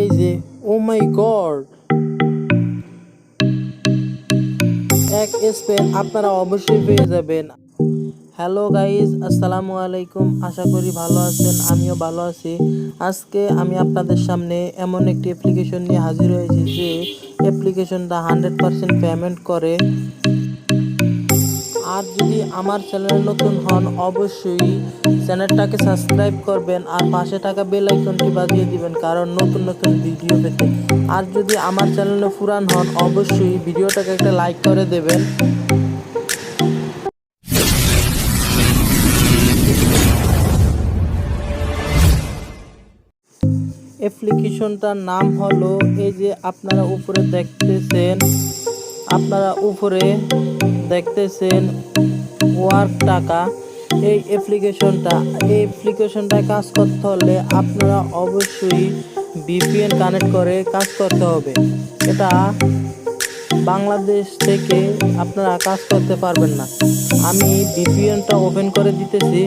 এই যে, ও মাই গড। এক স্পেন আপনারা অবশ্যই পেয়ে যাবেন। হ্যালো গাইজ, আসসালামু আলাইকুম। আশা করি ভালো আছেন, আমিও ভালো আছি। আজকে আমি আপনাদের সামনে এমন একটি অ্যাপ্লিকেশন নিয়ে হাজির হয়েছি যে অ্যাপ্লিকেশনটা হান্ড্রেড পারসেন্ট পেমেন্ট করে। আর যদি আমার চ্যানেল নতুন হন, অবশ্যই চ্যানেলটাকে সাবস্ক্রাইব করবেন আর পাশে থাকা বেল আইকনটি বাজিয়ে দিবেন, কারণ নতুন নতুন ভিডিও পেতে আর যদি আমার চ্যানেলে পুরান হন, অবশ্যই ভিডিওটাকে একটা লাইক করে দেবেন। অ্যাপ্লিকেশনটার নাম হলো, এই যে আপনারা উপরে দেখতেছেন, আপনারা উপরে দেখতেছেন ওয়ার্ক টাকা। এই অ্যাপ্লিকেশনটা এই অ্যাপ্লিকেশনটায় কাজ করতে হলে আপনারা অবশ্যই ভিপিএন কানেক্ট করে কাজ করতে হবে। এটা বাংলাদেশ থেকে আপনারা কাজ করতে পারবেন না। আমি ভিপিএনটা ওপেন করে দিতেছি।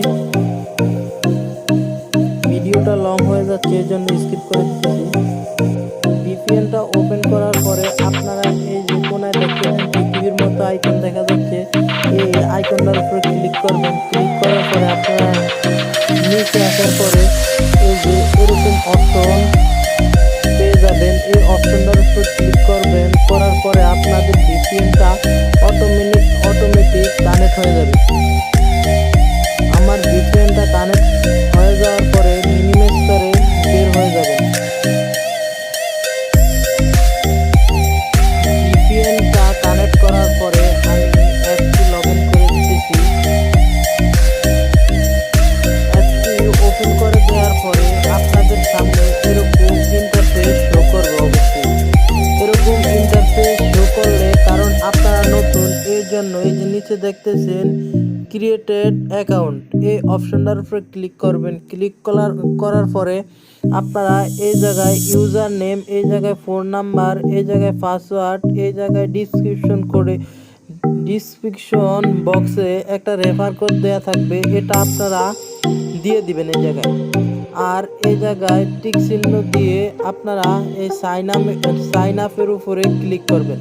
ভিডিওটা লং হয়ে যাচ্ছে এই জন্য স্কিপ করে দিতেছি। ভিপিএনটা ওপেন করার পরে আপনারা এই যে কোনায় দেখতেছেন পৃথিবীর মতো আইকন দেখা যাচ্ছে। এই আইকনটার উপরে ক্লিক করবেন। ক্লিক নিচে আসার পরে এই যে এরকম অপশন পেয়ে যাবেন। এই অপশনটার উপর ক্লিক করবেন। করার পরে আপনাদের ভিপিএনটা অটোমেটিক অটোমেটিক কানেক্ট হয়ে যাবে। জন্য এই যে নিচে দেখতেছেন ক্রিয়েটেড অ্যাকাউন্ট এই অপশনটার উপরে ক্লিক করবেন। ক্লিক করার করার পরে আপনারা এই জায়গায় ইউজার নেম এই জায়গায় ফোন নাম্বার এই জায়গায় পাসওয়ার্ড এই জায়গায় ডিসক্রিপশন করে ডিসক্রিপশন বক্সে একটা রেফার কোড দেওয়া থাকবে। এটা আপনারা দিয়ে দিবেন এই জায়গায়। আর এই জায়গায় টিক চিহ্ন দিয়ে আপনারা এই সাইন আপ সাইন আপের উপরে ক্লিক করবেন।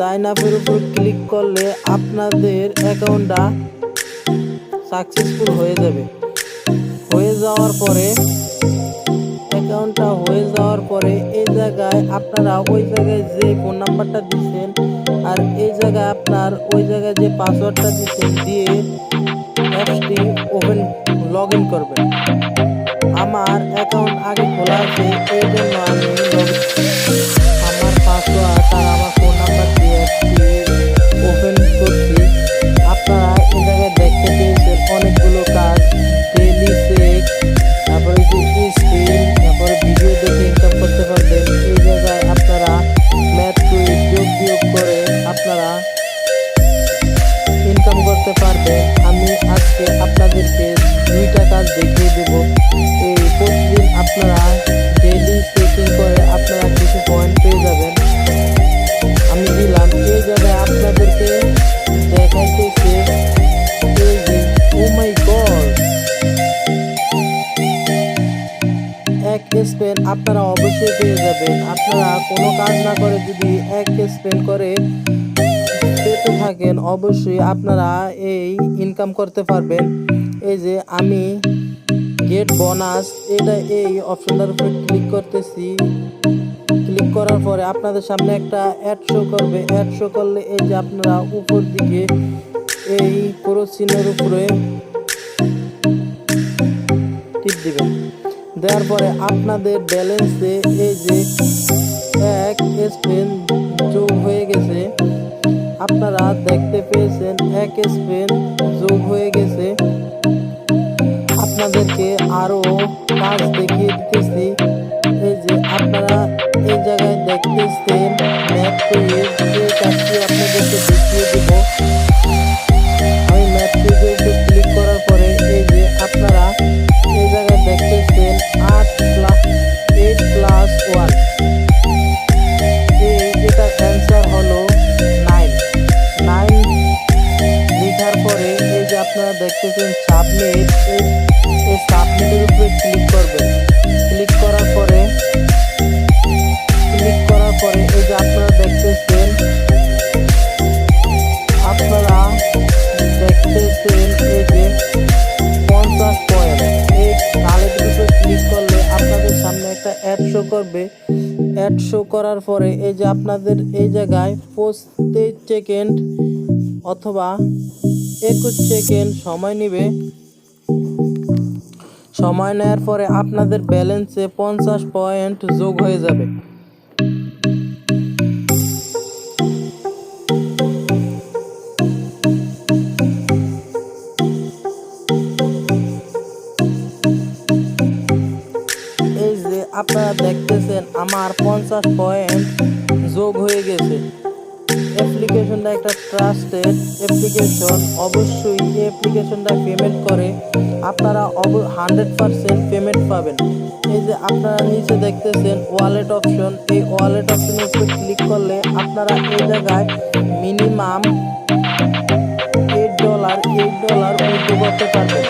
সাইন আপের উপর ক্লিক করলে আপনাদের অ্যাকাউন্টটা সাকসেসফুল হয়ে যাবে। হয়ে যাওয়ার পরে, অ্যাকাউন্টটা হয়ে যাওয়ার পরে এই জায়গায় আপনারা ওই জায়গায় যে ফোন নাম্বারটা দিচ্ছেন আর এই জায়গায় আপনার ওই জায়গায় যে পাসওয়ার্ডটা দিচ্ছেন দিয়ে অ্যাপসটি ওপেন লগ ইন করবেন। আমার অ্যাকাউন্ট আগে খোলা আছে এই জন্য আমি দেখিয়ে দেব। এই প্রতিদিন আপনারা ডেলি চেকিং করে আপনারা কিছু পয়েন্ট পেয়ে যাবেন। আমি দিলাম, এই জায়গায় আপনাদেরকে দেখাইতেছে ও মাই গড এক স্পেন আপনারা অবশ্যই পেয়ে যাবেন। আপনারা কোনো কাজ না করে যদি এক স্পেন করে পেতে থাকেন, অবশ্যই আপনারা এই ইনকাম করতে পারবেন। এই যে আমি গেট বোনাস, এটা এই অপশনটার উপরে ক্লিক করতেছি। ক্লিক করার পরে আপনাদের সামনে একটা অ্যাড শো করবে। অ্যাড শো করলে এই যে আপনারা উপর দিকে এই পুরো চিহ্নের উপরে টিপ দিবেন। দেওয়ার পরে আপনাদের ব্যালেন্সে এই যে এক স্পেন যোগ হয়ে গেছে। আপনারা দেখতে পেয়েছেন এক স্পেন যোগ হয়ে গেছে। আপনাদেরকে আরও কাজ দেখিয়ে দিতেছি এই যে আপনারা এই জায়গায় দেখতেছেন আপনাদেরকে দেখিয়ে দেব। করার পরে যে আপনারা আট ওয়ান হলো নাইন নাইন পরে আপনারা দেখতেছেন সাবমিট এই সাবমিটের উপরে ক্লিক করবেন ক্লিক করার পরে ক্লিক করার পরে এই যে আপনারা দেখতেছেন আপনারা দেখতেছেন এই যে পঞ্চাশ পয়েন্ট। এই কালেক্টের উপরে ক্লিক করলে আপনাদের সামনে একটা অ্যাড শো করবে। অ্যাড শো করার পরে এই যে আপনাদের এই জায়গায় পঁচিশ সেকেন্ড অথবা একুশ সেকেন্ড সময় নেবে। সময় নেওয়ার পরে আপনাদের ব্যালেন্সে পঞ্চাশ পয়েন্ট যোগ হয়ে যাবে। এই যে আপনারা দেখতেছেন, আমার পঞ্চাশ পয়েন্ট যোগ হয়ে গেছে। অ্যাপ্লিকেশনটা একটা ট্রাস্টেড অ্যাপ্লিকেশন। অবশ্যই এই অ্যাপ্লিকেশনটা পেমেন্ট করে আপনারা অব হান্ড্রেড পারসেন্ট পেমেন্ট পাবেন। এই যে আপনারা নিচে দেখতেছেন ওয়ালেট অপশন এই ওয়ালেট অপশনের উপর ক্লিক করলে আপনারা এই জায়গায় minimum eight dollar eight dollar করতে পারবেন।